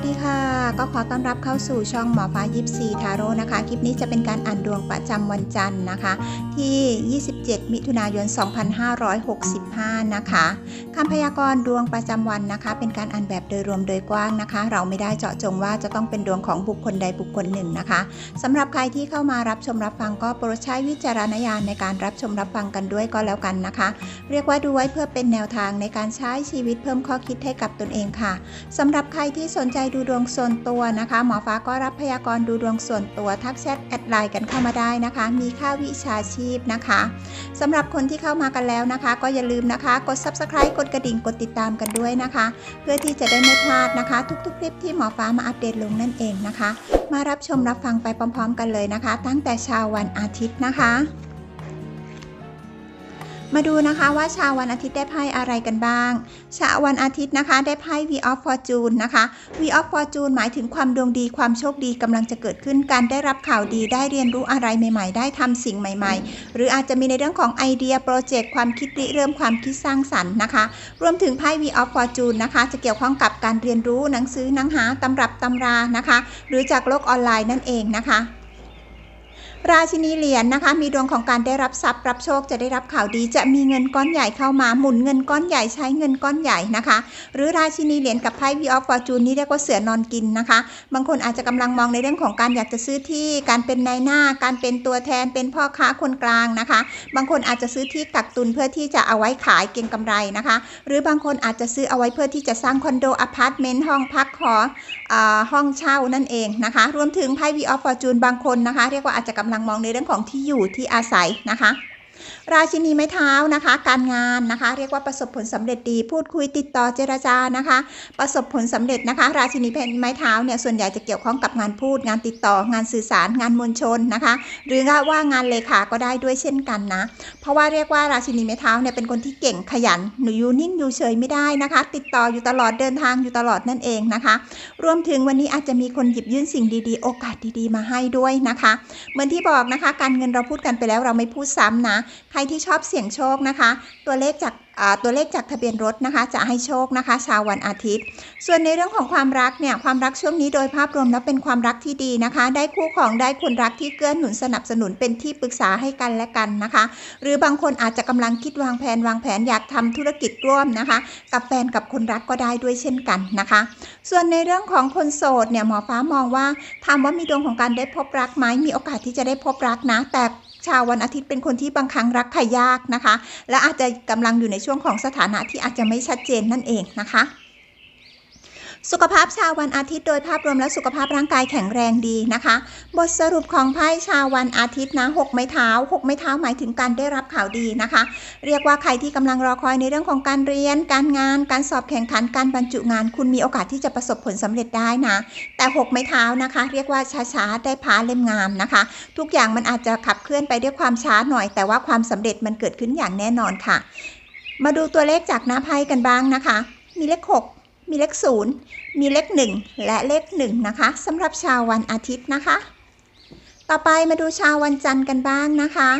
วัสดีค่ะ ก็ขอต้อนรับเข้าสู่ช่องหมอฟ้ายิปซีทาโร่นะคะ คลิปนี้จะเป็นการอ่านดวงประจำวันจันทร์นะคะ ที่ 27 มิถุนายน 2565 นะคะคำพยากรณ์ดวงประจำวันนะคะ เป็นการอ่านแบบโดยรวมโดยกว้างนะคะ เราไม่ได้เจาะจงว่าจะต้องเป็นดวงของบุคคลใดบุคคลหนึ่งนะคะสำหรับใครที่เข้ามารับชมรับฟังก็โปรดใช้วิจารณญาณในการรับชมรับฟังกันด้วยก็แล้วกันนะคะ เรียกว่าดูไว้เพื่อเป็นแนวทางในการใช้ชีวิตเพิ่มข้อคิดให้กับตนเองค่ะสำหรับใครที่สนใจดูดวงส่วนตัวนะคะ หมอฟ้าก็รับพยากรณ์ดูดวงส่วนตัวทักแชทแอดไลน์กันเข้ามาได้นะคะ มีค่าวิชาชีพนะคะสำหรับคนที่เข้ามากันแล้วนะคะ ก็อย่าลืมนะคะ กด subscribe กดกระดิ่งกดติดตามกันด้วยนะคะ เพื่อที่จะได้ไม่พลาดนะคะ ทุกๆ คลิปที่หมอฟ้ามาอัปเดตลงนั่นเองนะคะ มารับชมรับฟังไปพร้อม ๆ กันเลยนะคะ ตั้งแต่เช้าวันอาทิตย์นะคะ มาดูนะคะว่าชาววันอาทิตย์ได้ไพ่อะไรกันบ้าง ชาววันอาทิตย์นะคะ ได้ไพ่ V of Fortune นะคะ V of Fortune หมายถึงความดวงดีความโชคดีกำลังจะเกิดขึ้น การได้รับข่าวดีได้เรียนรู้อะไรใหม่ ๆ ได้ทำสิ่งใหม่ ๆ หรืออาจจะมีในเรื่องของไอเดียโปรเจกต์ความคิดริเริ่มความคิดสร้างสรรค์นะคะ รวมถึงไพ่ V of Fortune นะคะ จะเกี่ยวข้องกับการเรียนรู้หนังสือหนังหาตำรับตำรานะคะ หรือจากโลกออนไลน์นั่นเองนะคะ ราชินีเหรียญนะคะ มีดวงของการได้รับทรัพย์รับโชคจะได้รับข่าวดี จะมีเงินก้อนใหญ่เข้ามาหมุนเงินก้อนใหญ่ใช้เงินก้อนใหญ่นะคะ หรือราชินีเหรียญกับไพ่วีออฟฟอร์จูนนี่เรียกว่าเสือนอนกินนะคะ บางคนอาจจะกำลังมองในเรื่องของการอยากจะซื้อที่การเป็นนายหน้า การเป็นตัวแทนเป็นพ่อค้าคนกลางนะคะ บางคนอาจจะซื้อที่กักตุนเพื่อที่จะเอาไว้ขายเก็งกำไรนะคะ หรือบางคนอาจจะซื้อเอาไว้เพื่อที่จะสร้างคอนโดอพาร์ตเมนต์ห้องพักหออห้องเช่านั่นเองนะคะ รวมถึงไพ่ V of Fortune บางคนนะคะ เรียกว่าอาจจะกำลังมองในเรื่องของที่อยู่ที่อาศัยนะคะ ราชินีไม้เท้านะคะ การงานนะคะ เรียกว่าประสบผลสำเร็จดี พูดคุยติดต่อเจรจานะคะ ประสบผลสำเร็จนะคะ ราชินีไม้เท้าเนี่ยส่วนใหญ่จะเกี่ยวข้องกับงานพูด งานติดต่องานสื่อสารงานมวลชนนะคะ หรือว่างานเลขาก็ได้ด้วยเช่นกันนะ เพราะว่าเรียกว่าราชินีไม้เท้าเนี่ยเป็นคนที่เก่งขยันหนูอยู่นิ่งอยู่เฉยไม่ได้นะคะ ติดต่ออยู่ตลอดเดินทางอยู่ตลอดนั่นเองนะคะ รวมถึงวันนี้อาจจะมีคนหยิบยื่นสิ่งดีๆ โอกาสดีๆ มาให้ด้วยนะคะ เหมือนที่บอกนะคะ การเงินเราพูดกันไปแล้วเราไม่พูดซ้ำนะใครที่ชอบเสี่ยงโชคนะคะ ตัวเลขจากตัวเลขจากทะเบียนรถนะคะ จะให้โชคนะคะ ชาววันอาทิตย์ ส่วนในเรื่องของความรักเนี่ยความรักช่วงนี้โดยภาพรวมแล้วเป็นความรักที่ดีนะคะ ได้คู่ของได้คนรักที่เกื้อหนุนสนับสนุนเป็นที่ปรึกษาให้กันและกันนะคะ หรือบางคนอาจจะกำลังคิดวางแผนวางแผนอยากทำธุรกิจร่วมนะคะ กับแฟนกับคนรักก็ได้ด้วยเช่นกันนะคะ ส่วนในเรื่องของคนโสดเนี่ยหมอฟ้ามองว่าถามว่ามีดวงของการได้พบรักไหมมีโอกาสที่จะได้พบรักนะ แต่ ชาววันอาทิตย์เป็นคนที่บางครั้งรักใครยากนะคะ และอาจจะกำลังอยู่ในช่วงของสถานะที่อาจจะไม่ชัดเจนนั่นเองนะคะ สุขภาพชาววันอาทิตย์โดยภาพรวมแล้วสุขภาพร่างกายแข็งแรงดีนะคะ บทสรุปของไพ่ชาววันอาทิตย์นะหกไม้เท้าหกไม้เท้าหมายถึงการได้รับข่าวดีนะคะ เรียกว่าใครที่กำลังรอคอยในเรื่องของการเรียน การงาน การสอบแข่งขันการบรรจุงาน คุณมีโอกาสที่จะประสบผลสำเร็จได้นะ แต่หกไม้เท้านะคะ เรียกว่าช้าๆได้พาเล่มงามนะคะ ทุกอย่างมันอาจจะขับเคลื่อนไปด้วยความช้าหน่อย แต่ว่าความสำเร็จมันเกิดขึ้นอย่างแน่นอนค่ะ มาดูตัวเลขจากหน้าไพ่กันบ้างนะคะ มีเลข6 มีเลข0มีเลข1และเลข1นะคะสำหรับชาววันอาทิตย์นะคะ ต่อไปมาดูชาววันจันทร์กันบ้างนะคะ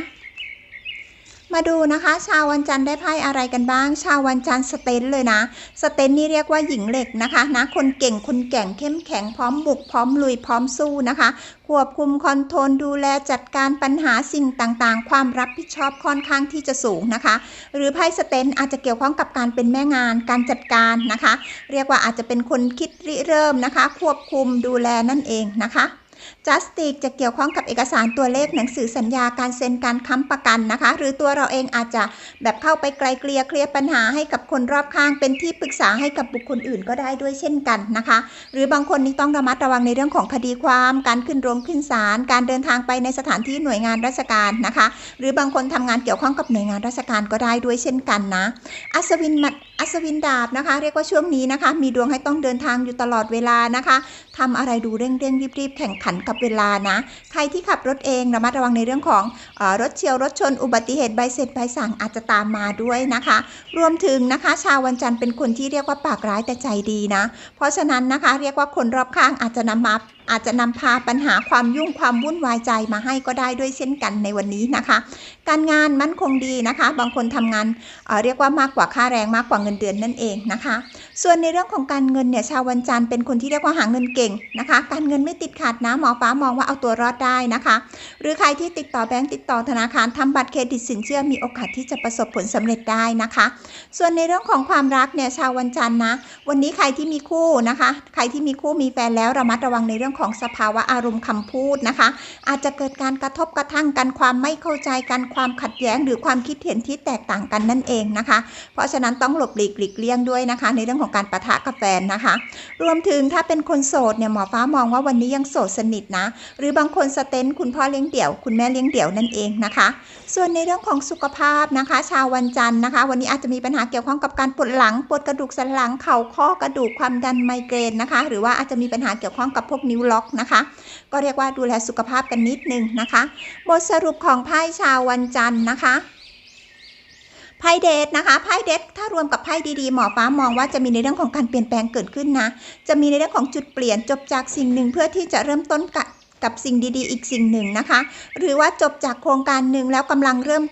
มาดูนะคะ ชาววันจันทร์ได้ไพ่อะไรกันบ้าง ชาววันจันทร์สเตนเลยนะ สเตนนี่เรียกว่าหญิงเหล็กนะคะนะคนเก่งคนแก่งเข้มแข็งพร้อมบุกพร้อมลุยพร้อมสู้นะคะ ควบคุมคอนโทรลดูแลจัดการปัญหาสิ่งต่างๆ ความรับผิดชอบค่อนข้างที่จะสูงนะคะ หรือไพ่สเตนอาจจะเกี่ยวข้องกับการเป็นแม่งานการจัดการนะคะ เรียกว่าอาจจะเป็นคนคิดริเริ่มนะคะ ควบคุมดูแลนั่นเองนะคะ จัสติกจะเกี่ยวข้องกับเอกสารตัวเลขหนังสือสัญญาการเซ็นการค้ำประกันนะคะ หรือตัวเราเองอาจจะแบบเข้าไปไกลเกลี่ยเคลียร์ปัญหาให้กับคนรอบข้างเป็นที่ปรึกษาให้กับบุคคลอื่นก็ได้ด้วยเช่นกันนะคะ หรือบางคนนี่ต้องระมัดระวังในเรื่องของคดีความการขึ้นโรงขึ้นศาลการเดินทางไปในสถานที่หน่วยงานราชการนะคะ หรือบางคนทำงานเกี่ยวข้องกับหน่วยงานราชการก็ได้ด้วยเช่นกันนะอัศวินมัด อัศวินดาบนะคะ เรียกว่าช่วงนี้นะคะ มีดวงให้ต้องเดินทางอยู่ตลอดเวลานะคะทำอะไรดูเร่งเร่งรีบรีบแข่งขันกับเวลานะ ใครที่ขับรถเองระมัดระวังในเรื่องของอรถเฉียวรถชน อุบัติเหตุใบเสร็จใบสั่งอาจจะตามมาด้วยนะคะ รวมถึงนะคะ ชาววันจันทร์เป็นคนที่เรียกว่าปากร้ายแต่ใจดีนะ เพราะฉะนั้นนะคะ เรียกว่าคนรอบข้างอาจจะนำมา อาจจะนำพาปัญหาความยุ่งความวุ่นวายใจมาให้ก็ได้ด้วยเช่นกันในวันนี้นะคะ การงานมั่นคงดีนะคะ บางคนทำงานเเรียกว่ามากกว่าค่าแรงมากกว่าเงินเดือนนั่นเองนะคะ ส่วนในเรื่องของการเงินเนี่ยชาววันจันทร์เป็นคนที่เรียกว่าหาเงินเก่งนะคะ การเงินไม่ติดขัดนะหมอฟ้ามองว่าเอาตัวรอดได้นะคะ หรือใครที่ติดต่อแบงก์ติดต่อธนาคารทำบัตรเครดิตสินเชื่อมีโอกาสที่จะประสบผลสำเร็จได้นะคะ ส่วนในเรื่องของความรักเนี่ยชาววันจันทร์นะ วันนี้ใครที่มีคู่นะคะ ใครที่มีคู่มีแฟนแล้วระมัดระวังในเรื่องของสภาวะอารมณ์คำพูดนะคะ อาจจะเกิดการกระทบกระทั่งกันความไม่เข้าใจกันความขัดแย้งหรือความคิดเห็นที่แตกต่างกันนั่นเองนะคะ เพราะฉะนั้นต้องหลบหลีกหลีกเลี่ยงด้วยนะคะ ในเรื่องของการปะทะกับแฟนนะคะ รวมถึงถ้าเป็นคนโสดเนี่ยหมอฟ้ามองว่าวันนี้ยังโสดสนิทนะ หรือบางคนสเตนคุณพ่อเลี้ยงเดี่ยว คุณแม่เลี้ยงเดี่ยวนั่นเองนะคะ ส่วนในเรื่องของสุขภาพนะคะ ชาววันจันทร์นะคะ วันนี้อาจจะมีปัญหาเกี่ยวข้องกับการปวดหลังปวดกระดูกสันหลังเข่าข้อกระดูกความดันไมเกรนนะคะ หรือว่าอาจจะมีปัญหาเกี่ยวข้องกับพวกนิ้วล็อกนะคะ ก็เรียกว่าดูแลสุขภาพกันนิดนึงนะคะ บทสรุปของไพ่ชาววันจันทร์นะคะไพ่เดทนะคะไพ่เดทถ้ารวมกับไพ่ดีๆหมอฟ้ามองว่าจะมีในเรื่องของการเปลี่ยนแปลงเกิดขึ้นนะ จะมีในเรื่องของจุดเปลี่ยนจบจากสิ่งหนึ่งเพื่อที่จะเริ่มต้นกับกับสิ่งดีๆ อีกสิ่งหนึ่งนะคะ หรือว่าจบจากโครงการหนึ่งแล้วกำลังเริ่ม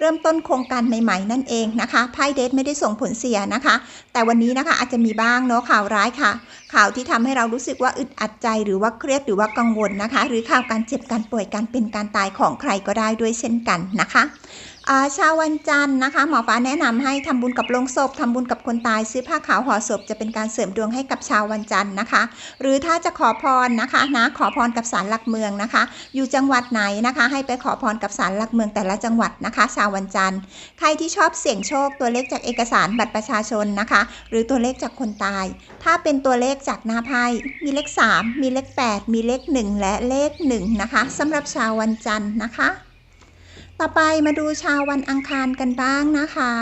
เริ่มต้นโครงการใหม่ๆ นั่นเองนะคะไพ่เดทไม่ได้ส่งผลเสียนะคะ แต่วันนี้นะคะอาจจะมีบ้างเนาะข่าวร้ายค่ะ ข่าวที่ทำให้เรารู้สึกว่าอึดอัดใจหรือว่าเครียดหรือว่ากังวลนะคะ หรือข่าวการเจ็บการป่วยการเป็นการตายของใครก็ได้ด้วยเช่นกันนะคะชาววันจันทร์นะคะหมอฟ้าแนะนำให้ทำบุญกับโลงศพทำบุญกับคนตายซื้อผ้าขาวห่อศพจะเป็นการเสริมดวงให้กับชาววันจันทร์นะคะ หรือถ้าจะขอพรนะคะนะขอพรกับศาลหลักเมืองนะคะ อยู่จังหวัดไหนนะคะ ให้ไปขอพรกับศาลหลักเมืองแต่ละจังหวัดนะคะ ชาววันจันทร์ ใครที่ชอบเสี่ยงโชคตัวเลขจากเอกสารบัตรประชาชนนะคะ หรือตัวเลขจากคนตาย ถ้าเป็นตัวเลขจากหน้าไพ่มีเลข 3 มีเลข 8 มีเลข 1 และเลข 1 นะคะสำหรับชาววันจันทร์นะคะ ต่อไปมาดูชาววันอังคารกันบ้างนะคะ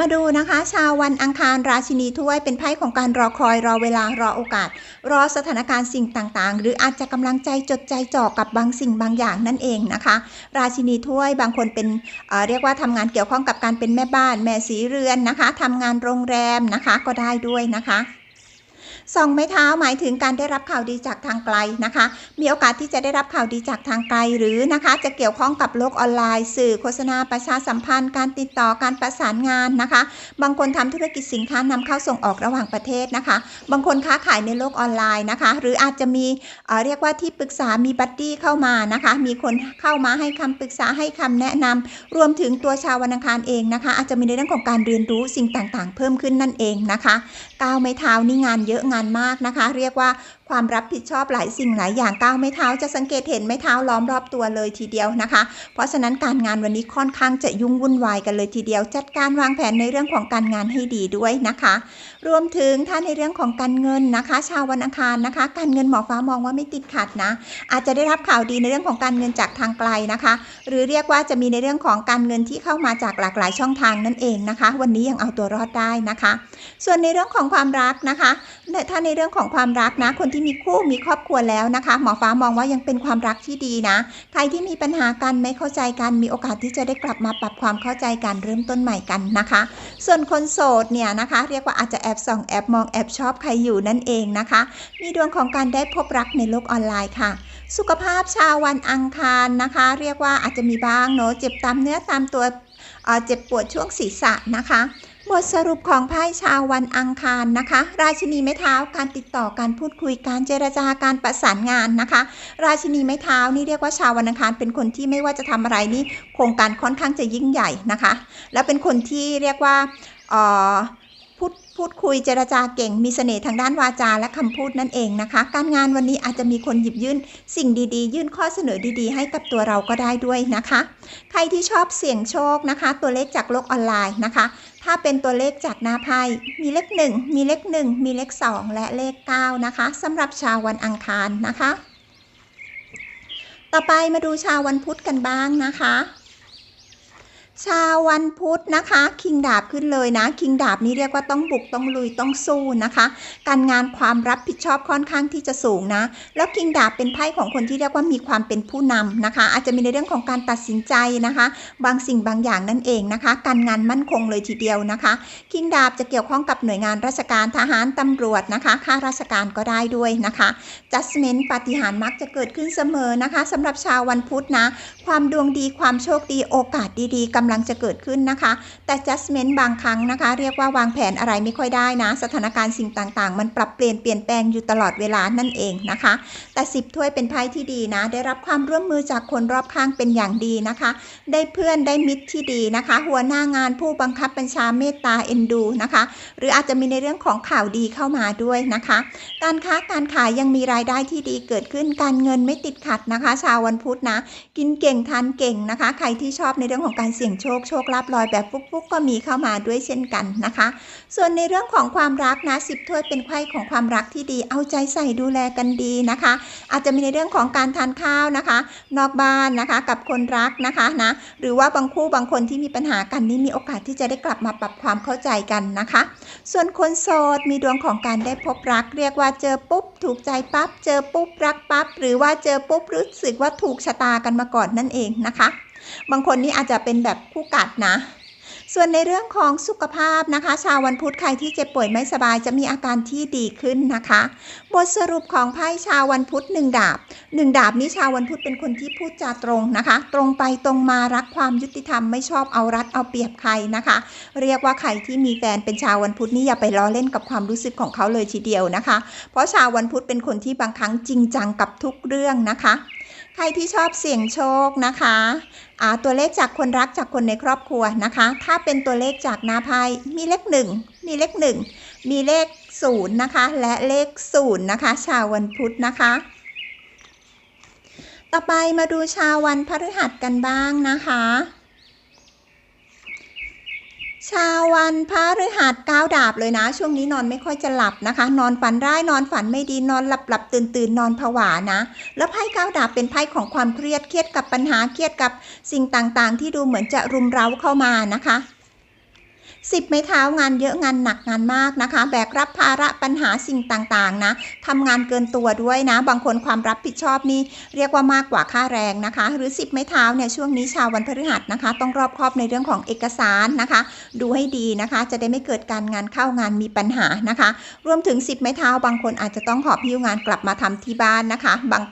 มาดูนะคะ ชาววันอังคารราชินีถ้วยเป็นไพ่ของการรอคอยรอเวลารอโอกาส รอสถานการณ์สิ่งต่างๆ หรืออาจจะกำลังใจจดใจจ่อกับบางสิ่งบางอย่างนั่นเองนะคะ ราชินีถ้วยบางคนเป็นเเรียกว่าทำงานเกี่ยวข้องกับการเป็นแม่บ้านแม่สีเรือนนะคะทำงานโรงแรมนะคะก็ได้ด้วยนะคะ ส่องไม้เท้าหมายถึงการได้รับข่าวดีจากทางไกลนะคะ มีโอกาสที่จะได้รับข่าวดีจากทางไกลหรือนะคะ จะเกี่ยวข้องกับโลกออนไลน์ สื่อโฆษณาประชาสัมพันธ์ การติดต่อการประสานงานนะคะ บางคนทำธุรกิจสินค้านำเข้าส่งออกระหว่างประเทศนะคะ บางคนค้าขายในโลกออนไลน์นะคะ หรืออาจจะมีเเรียกว่าที่ปรึกษามีบัดดี้เข้ามานะคะ มีคนเข้ามาให้คำปรึกษาให้คำแนะนำรวมถึงตัวชาววันอังคารเองนะคะ อาจจะมีในเรื่องของการเรียนรู้สิ่งต่างๆ เพิ่มขึ้นนั่นเองนะคะก้าวไม้เท้านี่งานเยอะานมากนะคะ เรียกว่าความรับผิดชอบหลายสิ่งหลายอย่างก้าวไม่เท้าจะสังเกตเห็นไม่เท้าล้อมรอบตัวเลยทีเดียวนะคะ เพราะฉะนั้นการงานวันนี้ค่อนข้างจะยุ่งวุ่นวายกันเลยทีเดียว จัดการวางแผนในเรื่องของการงานให้ดีด้วยนะคะ รวมถึงถ้าในเรื่องของการเงินนะคะ ชาววันอังคารนะคะ การเงินหมอฟ้ามองว่าไม่ติดขัดนะ อาจจะได้รับข่าวดีในเรื่องของการเงินจากทางไกลนะคะ หรือเรียกว่าจะมีในเรื่องของการเงินที่เข้ามาจากหลากหลายช่องทางนั่นเองนะคะ วันนี้ยังเอาตัวรอดได้นะคะ ส่วนในเรื่องของความรักนะคะ ถ้าในเรื่องของความรักนะคนที่มีคู่มีครอบครัวแล้วนะคะ หมอฟ้ามองว่ายังเป็นความรักที่ดีนะ ใครที่มีปัญหากันไม่เข้าใจกันมีโอกาสที่จะได้กลับมาปรับความเข้าใจกันเริ่มต้นใหม่กันนะคะ ส่วนคนโสดเนี่ยนะคะ เรียกว่าอาจจะแอบส่องแอบมองแอบชอบใครอยู่นั่นเองนะคะ มีดวงของการได้พบรักในโลกออนไลน์ค่ะ สุขภาพชาววันอังคารนะคะ เรียกว่าอาจจะมีบ้างเนาะเจ็บตามเนื้อตามตัวเจ็บปวดช่วงศีรษะนะคะ บทสรุปของไพ่ชาววันอังคารนะคะ ราชินีไม้เท้าการติดต่อการพูดคุยการเจรจาการประสานงานนะคะ ราชินีไม้เท้านี่เรียกว่าชาววันอังคารเป็นคนที่ไม่ว่าจะทำอะไรนี่โครงการค่อนข้างจะยิ่งใหญ่นะคะ แล้วเป็นคนที่เรียกว่าพูดพูดคุยเจรจาเก่งมีเสน่ห์ทางด้านวาจาและคำพูดนั่นเองนะคะ การงานวันนี้อาจจะมีคนหยิบยื่นสิ่งดีๆ ยื่นข้อเสนอดีๆ ให้กับตัวเราก็ได้ด้วยนะคะ ใครที่ชอบเสี่ยงโชคนะคะ ตัวเลขจากโลกออนไลน์นะคะ ถ้าเป็นตัวเลขจากหน้าไพ่มีเลข 1 มีเลข 1 มีเลข 2 และเลข 9 นะคะสำหรับชาววันอังคารนะคะ ต่อไปมาดูชาววันพุธกันบ้างนะคะ ชาววันพุธนะคะ คิงดาบขึ้นเลยนะ คิงดาบนี้เรียกว่าต้องบุกต้องลุยต้องสู้นะคะ การงานความรับผิดชอบค่อนข้างที่จะสูงนะ แล้วคิงดาบเป็นไพ่ของคนที่เรียกว่ามีความเป็นผู้นำนะคะ อาจจะมีในเรื่องของการตัดสินใจนะคะ บางสิ่งบางอย่างนั่นเองนะคะ การงานมั่นคงเลยทีเดียวนะคะ คิงดาบจะเกี่ยวข้องกับหน่วยงานราชการทหารตำรวจนะคะข้าราชการก็ได้ด้วยนะคะจัดเมนปาฏิหาริย์มักจะเกิดขึ้นเสมอนะคะสำหรับชาววันพุธนะ ความดวงดีความโชคดีโอกาสดีๆกำลังจะเกิดขึ้นนะคะ แต่ adjustment บางครั้งนะคะ เรียกว่าวางแผนอะไรไม่ค่อยได้นะ สถานการณ์สิ่งต่างๆ มันปรับเปลี่ยนเปลี่ยนแปลงอยู่ตลอดเวลานั่นเองนะคะ แต่สิบถ้วยเป็นไพ่ที่ดีนะ ได้รับความร่วมมือจากคนรอบข้างเป็นอย่างดีนะคะ ได้เพื่อนได้มิตรที่ดีนะคะ หัวหน้างานผู้บังคับบัญชาเมตตาเอ็นดูนะคะ หรืออาจจะมีในเรื่องของข่าวดีเข้ามาด้วยนะคะ การค้าการขายยังมีรายได้ที่ดีเกิดขึ้นการเงินไม่ติดขัดนะคะ ชาววันพุธนะ กินเก่งทานเก่งนะคะ ใครที่ชอบในเรื่องของการเสี่ยงโชคโชคลาภลอยแบบฟุกๆก็มีเข้ามาด้วยเช่นกันนะคะ ส่วนในเรื่องของความรักนะสิบถ้วยเป็นไพ่ของความรักที่ดี เอาใจใส่ดูแลกันดีนะคะ อาจจะมีในเรื่องของการทานข้าวนะคะ นอกบ้านนะคะกับคนรักนะคะนะหรือว่าบางคู่บางคนที่มีปัญหากันนี่มีโอกาสที่จะได้กลับมาปรับความเข้าใจกันนะคะ ส่วนคนโสดมีดวงของการได้พบรัก เรียกว่าเจอปุ๊บ ถูกใจปั๊บเจอปุ๊บรักปั๊บหรือว่าเจอปุ๊บรู้สึกว่าถูกชะตากันมาก่อนนั่นเองนะคะ บางคนนี่อาจจะเป็นแบบคู่กัดนะ ส่วนในเรื่องของสุขภาพนะคะ ชาววันพุธใครที่เจ็บป่วยไม่สบายจะมีอาการที่ดีขึ้นนะคะ บทสรุปของไพ่ชาววันพุธหนึ่งดาบหนึ่งดาบนี้ชาววันพุธเป็นคนที่พูดจาตรงนะคะ ตรงไปตรงมารักความยุติธรรมไม่ชอบเอารัดเอาเปรียบใครนะคะ เรียกว่าใครที่มีแฟนเป็นชาววันพุธนี่อย่าไปล้อเล่นกับความรู้สึกของเขาเลยทีเดียวนะคะ เพราะชาววันพุธเป็นคนที่บางครั้งจริงจังกับทุกเรื่องนะคะ ใครที่ชอบเสี่ยงโชคนะคะอ่าตัวเลขจากคนรักจากคนในครอบครัวนะคะ ถ้าเป็นตัวเลขจากนาไพ่มีเลขหนึ่งมีเลขหนึ่งมีเลขศูนย์นะคะ และเลขศูนย์นะคะ ชาววันพุธนะคะ ต่อไปมาดูชาววันพฤหัสกันบ้างนะคะ ชาววันพฤหัสก้าวดาบเลยนะ ช่วงนี้นอนไม่ค่อยจะหลับนะคะ นอนฝันร้ายนอนฝันไม่ดีนอนหลับหลับตื่นตื่นนอนผวานะ แล้วไพ่ก้าวดาบเป็นไพ่ของความเครียดเครียดกับปัญหาเครียดกับสิ่งต่างๆ ที่ดูเหมือนจะรุมเร้าเข้ามานะคะ สิบไม้เท้างานเยอะงานหนักงานมากนะคะ แบกรับภาระปัญหาสิ่งต่างๆนะทำงานเกินตัวด้วยนะ บางคนความรับผิดชอบนี่เรียกว่ามากกว่าค่าแรงนะคะ หรือสิบไม้เท้าเนี่ยช่วงนี้ชาววันพฤหัสนะคะ ต้องรอบคอบในเรื่องของเอกสารนะคะ ดูให้ดีนะคะ จะได้ไม่เกิดการงานเข้างานมีปัญหานะคะ รวมถึงสิบไม้เท้า บางคนอาจจะต้องหอบพิ้วงานกลับมาทำที่บ้านนะคะ บาง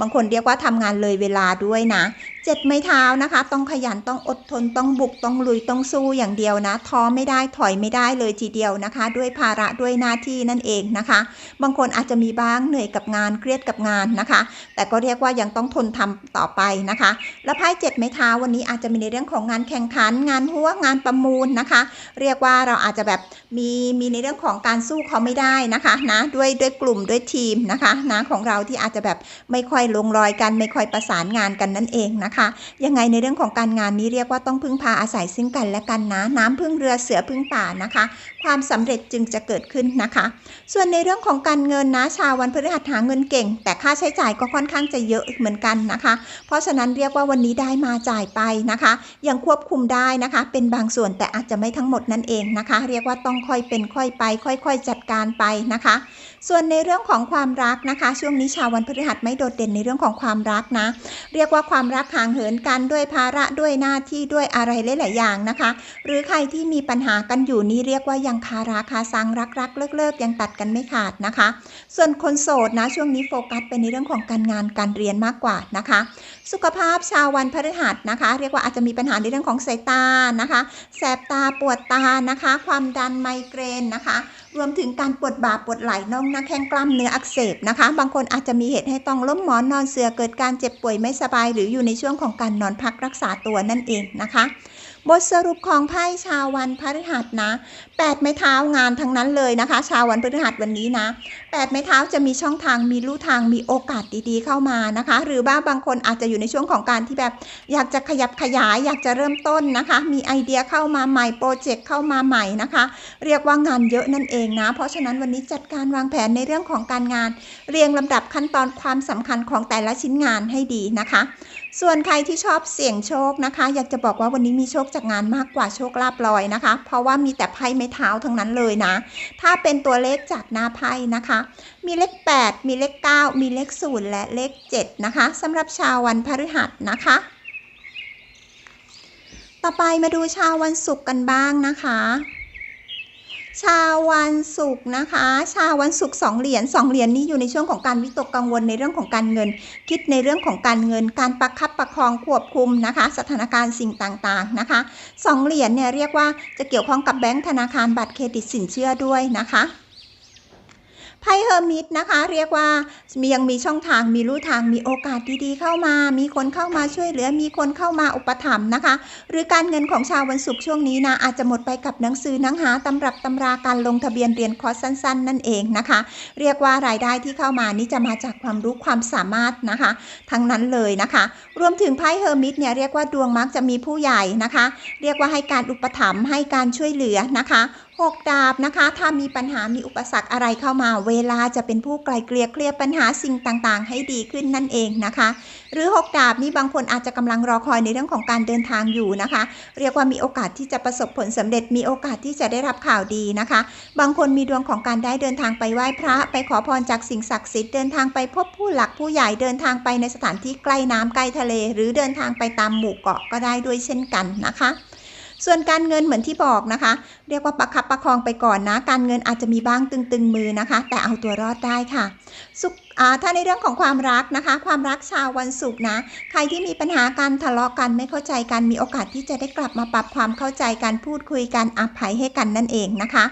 บางคนเรียกว่าทำงานเลยเวลาด้วยนะเจ็ดไม้เท้านะคะ ต้องขยันต้องอดทนต้องบุกต้องลุยต้องสู้อย่างเดียวนะท้อไม่ได้ถอยไม่ได้เลยทีเดียวนะคะ ด้วยภาระด้วยหน้าที่นั่นเองนะคะ บางคนอาจจะมีบ้างเหนื่อยกับงานเครียดกับงานนะคะ แต่ก็เรียกว่ายังต้องทนทำต่อไปนะคะ แล้วไพ่เจ็ดไม้เท้าวันนี้อาจจะมีในเรื่องของงานแข่งขัน งานหัวงานประมูลนะคะ เรียกว่าเราอาจจะแบบมีมีในเรื่องของการสู้เขาไม่ได้นะคะนะด้วยด้วยกลุ่มด้วยทีมนะคะนะของเราที่อาจจะแบบไม่ค่อยลงรอยกันไม่ค่อยประสานงานกันนั่นเองนะคะ ยังไงในเรื่องของการงานนี้เรียกว่าต้องพึ่งพาอาศัยซึ่งกันและกันนะ น้ำพึ่งเรือเสือพึ่งป่านะคะ ความสำเร็จจึงจะเกิดขึ้นนะคะ ส่วนในเรื่องของการเงินนะชาววันพฤหัสหาเงินเก่ง แต่ค่าใช้จ่ายก็ค่อนข้างจะเยอะเหมือนกันนะคะ เพราะฉะนั้นเรียกว่าวันนี้ได้มาจ่ายไปนะคะ ยังควบคุมได้นะคะ เป็นบางส่วนแต่อาจจะไม่ทั้งหมดนั่นเองนะคะ เรียกว่าต้องค่อยเป็นค่อยไป ค่อย ๆ จัดการไปนะคะส่วนในเรื่องของความรักนะคะ ช่วงนี้ชาววันพฤหัสไม่โดดเด่นในเรื่องของความรักนะ เรียกว่าความรักห่างเหินกันด้วยภาระด้วยหน้าที่ด้วยอะไรหลายๆอย่างนะคะ หรือใครที่มีปัญหากันอยู่นี่เรียกว่ายังคาราคาซังรักรักเลิกเลิกยังตัดกันไม่ขาดนะคะ ส่วนคนโสดนะช่วงนี้โฟกัสไปในเรื่องของการงานการเรียนมากกว่านะคะ สุขภาพชาววันพฤหัสนะคะ เรียกว่าอาจจะมีปัญหาในเรื่องของสายตานะคะ แสบตาปวดตานะคะ ความดันไมเกรนนะคะ รวมถึงการปวดบ่าปวดไหล่น่องหน้าแข้งกล้ามเนื้ออักเสบนะคะ บางคนอาจจะมีเหตุให้ต้องล้มหมอนนอนเสือเกิดการเจ็บป่วยไม่สบาย หรืออยู่ในช่วงของการนอนพักรักษาตัวนั่นเองนะคะ บทสรุปของไพ่ชาววันพฤหัสนะแปดไม้เท้างานทั้งนั้นเลยนะคะ ชาววันพฤหัสวันนี้นะแปดไม้เท้าจะมีช่องทางมีลู่ทางมีโอกาสดีๆเข้ามานะคะ หรือว่าบางคนอาจจะอยู่ในช่วงของการที่แบบ อยากจะขยับขยาย อยากจะเริ่มต้นนะคะ มีไอเดียเข้ามาใหม่โปรเจกต์เข้ามาใหม่นะคะ เรียกว่างานเยอะนั่นเองนะ เพราะฉะนั้นวันนี้จัดการวางแผนในเรื่องของการงาน เรียงลำดับขั้นตอนความสำคัญของแต่ละชิ้นงานให้ดีนะคะส่วนใครที่ชอบเสี่ยงโชคนะคะ อยากจะบอกว่าวันนี้มีโชคจากงานมากกว่าโชคลาภลอยนะคะ เพราะว่ามีแต่ไพ่ไม้เท้าทั้งนั้นเลยนะ ถ้าเป็นตัวเลขจากหน้าไพ่นะคะ มีเลข 8 มีเลข 9 มีเลข 0 และเลข 7 นะคะสำหรับชาววันพฤหัสนะคะ ต่อไปมาดูชาววันศุกร์กันบ้างนะคะ ชาวันศุกร์นะคะ ชาววันศุกร์สองเหรียญสองเหรียญนี้อยู่ในช่วงของการวิตกกังวลในเรื่องของการเงิน คิดในเรื่องของการเงิน การประคับประคองควบคุมนะคะ สถานการณ์สิ่งต่างๆนะคะสองเหรียญเนี่ยเรียกว่าจะเกี่ยวข้องกับแบงก์ธนาคารบัตรเครดิตสินเชื่อด้วยนะคะ ไพ่เฮอร์มิตนะคะ เรียกว่ามียังมีช่องทางมีลู่ทางมีโอกาสดีๆเข้ามา มีคนเข้ามาช่วยเหลือมีคนเข้ามาอุปถัมภ์นะคะ หรือการเงินของชาววันศุกร์ช่วงนี้นะอาจจะหมดไปกับหนังสือหนังหาตำรับตำราการลงทะเบียนเรียนคอร์สสั้น ๆ นั่นเองนะคะ เรียกว่ารายได้ที่เข้ามานี่จะมาจากความรู้ความสามารถนะคะ ทั้งนั้นเลยนะคะ รวมถึงไพ่เฮอร์มิตเนี่ยเรียกว่าดวงมักจะมีผู้ใหญ่นะคะ เรียกว่าให้การอุปถัมภ์ให้การช่วยเหลือนะคะ หกดาบนะคะ ถ้ามีปัญหามีอุปสรรคอะไรเข้ามา เวลาจะเป็นผู้ไกลเกลี่ยเคลียร์ปัญหาสิ่งต่างๆ ให้ดีขึ้นนั่นเองนะคะ หรือ 6 ดาบนี่บางคนอาจจะกำลังรอคอยในเรื่องของการเดินทางอยู่นะคะ เรียกว่ามีโอกาสที่จะประสบผลสำเร็จมีโอกาสที่จะได้รับข่าวดีนะคะ บางคนมีดวงของการได้เดินทางไปไหว้พระ ไปขอพรจากสิ่งศักดิ์สิทธิ์เดินทางไปพบผู้หลักผู้ใหญ่เดินทางไปในสถานที่ใกล้น้ำใกล้ทะเล หรือเดินทางไปตามหมู่เกาะก็ได้ด้วยเช่นกันนะคะ ส่วนการเงินเหมือนที่บอกนะคะ เรียกว่าประคับประคองไปก่อนนะ การเงินอาจจะมีบ้างตึงๆมือนะคะ แต่เอาตัวรอดได้ค่ะ สุข ถ้าในเรื่องของความรักนะคะ ความรักชาววันศุกร์นะ ใครที่มีปัญหาการทะเลาะกันไม่เข้าใจกันมีโอกาสที่จะได้กลับมาปรับความเข้าใจกันพูดคุยกันอภัยให้กันนั่นเองนะคะ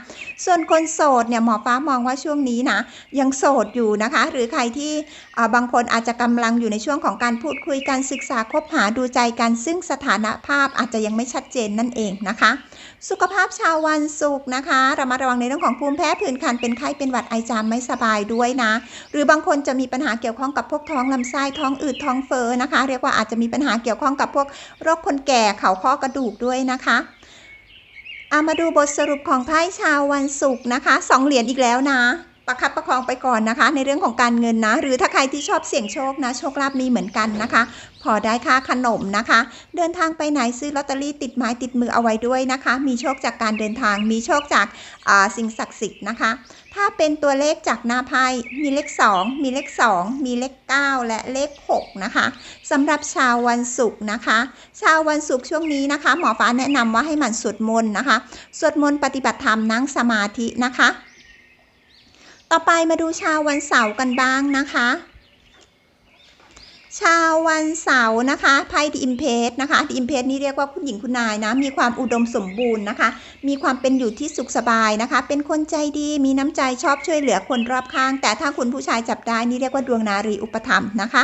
ส่วนคนโสดเนี่ยหมอฟ้ามองว่าช่วงนี้นะยังโสดอยู่นะคะ หรือใครที่บางคนอาจจะกำลังอยู่ในช่วงของการพูดคุยการศึกษาคบหาดูใจกันซึ่งสถานภาพอาจจะยังไม่ชัดเจนนั่นเองนะคะ สุขภาพชาววันศุกร์นะคะระมัดระวังในเรื่องของภูมิแพ้ผื่นคันเป็นไข้เป็นหวัดไอจามไม่สบายด้วยนะ หรือบางคนจะมีปัญหาเกี่ยวข้องกับพวกท้องลำไส้ท้องอืดท้องเฟ้อนะคะ เรียกว่าอาจจะมีปัญหาเกี่ยวข้องกับพวกโรคคนแก่เข่าข้อกระดูกด้วยนะคะเอามาดูบทสรุปของไพ่ชาววันศุกร์นะคะสองเหรียญอีกแล้วนะ ประคับประคองไปก่อนนะคะ ในเรื่องของการเงินนะ หรือถ้าใครที่ชอบเสี่ยงโชคนะ โชคลาภมีเหมือนกันนะคะ พอได้ค่าขนมนะคะ เดินทางไปไหนซื้อลอตเตอรี่ติดไม้ติดมือเอาไว้ด้วยนะคะ มีโชคจากการเดินทาง มีโชคจากสิ่งศักดิ์สิทธิ์นะคะ ถ้าเป็นตัวเลขจากหน้าไพ่มีเลข 2 มีเลข 2 มีเลข 9 และเลข 6 นะคะสำหรับชาววันศุกร์นะคะ ชาววันศุกร์ช่วงนี้นะคะ หมอฟ้าแนะนำว่าให้หมั่นสวดมนต์นะคะสวดมนต์ปฏิบัติธรรมนั่งสมาธินะคะ ต่อไปมาดูชาววันเสาร์กันบ้างนะคะ ชาววันเสาร์นะคะไพ่ดีอิมเพสนะคะดีอิมเพสนี่เรียกว่าคุณหญิงคุณนายนะ มีความอุดมสมบูรณ์นะคะ มีความเป็นอยู่ที่สุขสบายนะคะ เป็นคนใจดีมีน้ำใจชอบช่วยเหลือคนรอบข้าง แต่ถ้าคุณผู้ชายจับได้นี่เรียกว่าดวงนารีอุปถัมภ์นะคะ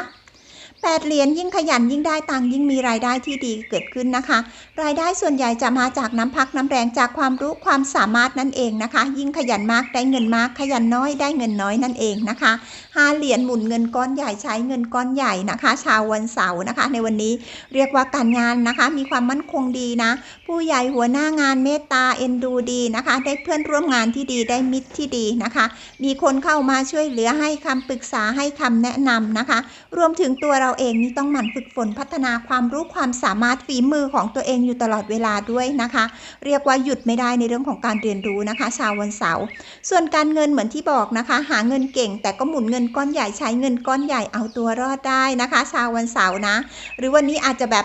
แปดเหรียญยิ่งขยันยิ่งได้ตังยิ่งมีรายได้ที่ดีเกิดขึ้นนะคะ รายได้ส่วนใหญ่จะมาจากน้ำพักน้ำแรงจากความรู้ความสามารถนั่นเองนะคะ ยิ่งขยันมากได้เงินมาก ขยันน้อยได้เงินน้อยนั่นเองนะคะห้าเหรียญหมุนเงินก้อนใหญ่ใช้เงินก้อนใหญ่นะคะ ชาววันเสาร์นะคะ ในวันนี้เรียกว่าการงานนะคะ มีความมั่นคงดีนะ ผู้ใหญ่หัวหน้างานเมตตาเอ็นดูดีนะคะ ได้เพื่อนร่วมงานที่ดีได้มิตรที่ดีนะคะ มีคนเข้ามาช่วยเหลือให้คำปรึกษาให้คำแนะนำนะคะ รวมถึงตัวเราเองนี่ต้องหมั่นฝึกฝนพัฒนาความรู้ความสามารถฝีมือของตัวเองอยู่ตลอดเวลาด้วยนะคะ เรียกว่าหยุดไม่ได้ในเรื่องของการเรียนรู้นะคะ ชาววันเสาร์ส่วนการเงินเหมือนที่บอกนะคะ หาเงินเก่ง แต่ก็หมุนเงินก้อนใหญ่ใช้เงินก้อนใหญ่เอาตัวรอดได้นะคะ ชาววันเสาร์นะ หรือวันนี้อาจจะแบบ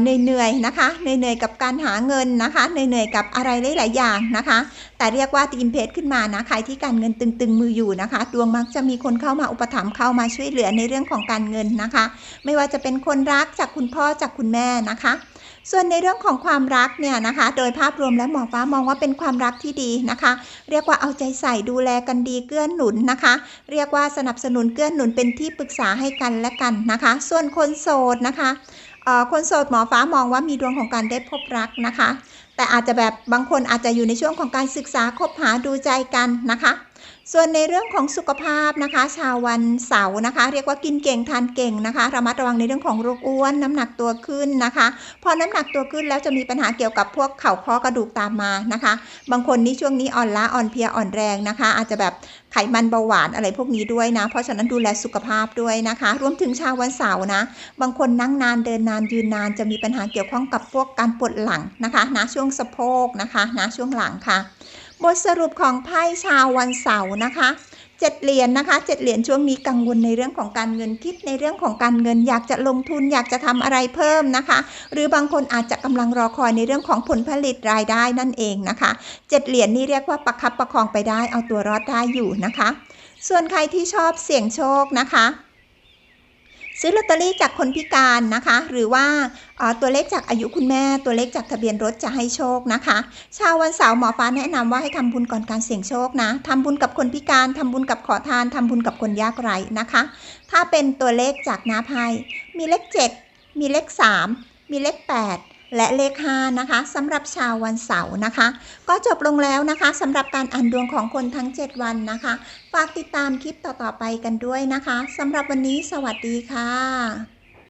เหนื่อยๆนะคะเหนื่อยๆกับการหาเงินนะคะเหนื่อยๆกับอะไรหลายๆอย่างนะคะ แต่เรียกว่าตีมเพจขึ้นมานะใครที่การเงินตึงๆมืออยู่นะคะ ดวงมักจะมีคนเข้ามาอุปถัมภ์เข้ามาช่วยเหลือในเรื่องของการเงินนะคะ ไม่ว่าจะเป็นคนรักจากคุณพ่อจากคุณแม่นะคะส่วนในเรื่องของความรักเนี่ยนะคะ โดยภาพรวมแล้วหมอฟ้ามองว่าเป็นความรักที่ดีนะคะ เรียกว่าเอาใจใส่ดูแลกันดีเกื้อหนุนนะคะ เรียกว่าสนับสนุนเกื้อหนุนเป็นที่ปรึกษาให้กันและกันนะคะ ส่วนคนโสดนะคะ คนโสดหมอฟ้ามองว่ามีดวงของการได้พบรักนะคะ แต่อาจจะแบบบางคนอาจจะอยู่ในช่วงของการศึกษาคบหาดูใจกันนะคะ ส่วนในเรื่องของสุขภาพนะคะ ชาววันเสาร์นะคะ เรียกว่ากินเก่งทานเก่งนะคะระมัดระวังในเรื่องของโรคอ้วน น้ำหนักตัวขึ้นนะคะ พอน้ำหนักตัวขึ้นแล้วจะมีปัญหาเกี่ยวกับพวกเข่าข้อกระดูกตามมานะคะ บางคนนี่ช่วงนี้อ่อนล้าอ่อนเพลียอ่อนแรงนะคะ อาจจะแบบไขมันเบาหวานอะไรพวกนี้ด้วยนะ เพราะฉะนั้นดูแลสุขภาพด้วยนะคะ รวมถึงชาววันเสาร์นะ บางคนนั่งนานเดินนานยืนนานจะมีปัญหาเกี่ยวข้องกับพวกการปวดหลังนะคะนะช่วงสะโพกนะคะนะช่วงหลังค่ะ บทสรุปของไพ่ชาววันเสาร์นะคะเจ็ดเหรียญนะคะเจ็ดเหรียญช่วงนี้กังวลในเรื่องของการเงินคิดในเรื่องของการเงินอยากจะลงทุนอยากจะทำอะไรเพิ่มนะคะ หรือบางคนอาจจะกำลังรอคอยในเรื่องของผลผลิตรายได้นั่นเองนะคะเจ็ดเหรียญนี่เรียกว่าประคับประคองไปได้เอาตัวรอดได้อยู่นะคะ ส่วนใครที่ชอบเสี่ยงโชคนะคะ ซื้อลอตเตอรี่จากคนพิการนะคะ หรือว่าตัวเลขจากอายุคุณแม่ ตัวเลขจากทะเบียนรถจะให้โชคนะคะ ชาววันเสาร์หมอฟ้าแนะนำว่าให้ทำบุญก่อนการเสี่ยงโชคนะทำบุญกับคนพิการทำบุญกับขอทานทำบุญกับคนยากไร้นะคะ ถ้าเป็นตัวเลขจากหน้าไพ่มีเลข 7 มีเลข 3 มีเลข 8 และเลข 5 นะคะสำหรับชาววันเสาร์นะคะ ก็จบลงแล้วนะคะสำหรับการอ่านดวงของคนทั้ง 7 วันนะคะ ฝากติดตามคลิปต่อๆไปกันด้วยนะคะสำหรับวันนี้สวัสดีค่ะ